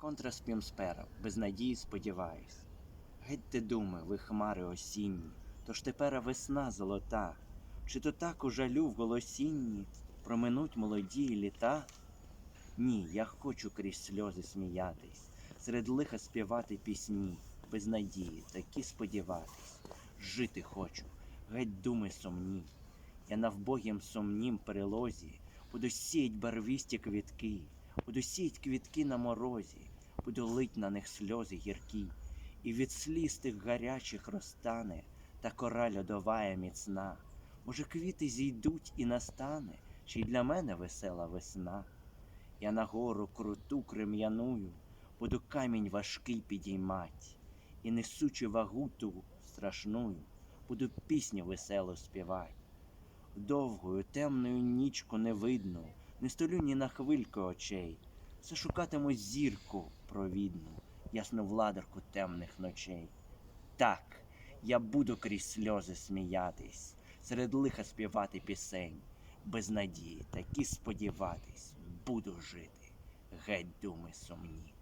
Контраспім спера, без надії сподіваюсь. Геть ти думи, ви хмари осінні, тож тепер весна золота, чи то так у жалю в голосінні проминуть молоді літа? Ні, я хочу крізь сльози сміятись, серед лиха співати пісні, без надії, такі сподіватись. Жити хочу, геть думи сумні. Я на вбогім сумнім перелозі буду сіять барвісті квітки, буду сіять квітки на морозі, буду лить на них сльози гіркі, і від сліз тих гарячих розтане та кора льодовая міцна. Може, квіти зійдуть і настане, чи й для мене весела весна. Я на гору круту крем'яную, буду камінь важкий підіймать, і несучи вагу ту страшную, буду пісню веселу співать. Довгою темною нічку не видно, не столю ні на хвильку очей. Все шукатиму зірку провідну, ясну владарку темних ночей. Так, я буду крізь сльози сміятись, серед лиха співати пісень, без надії, такі сподіватись, буду жити, геть думи сумні.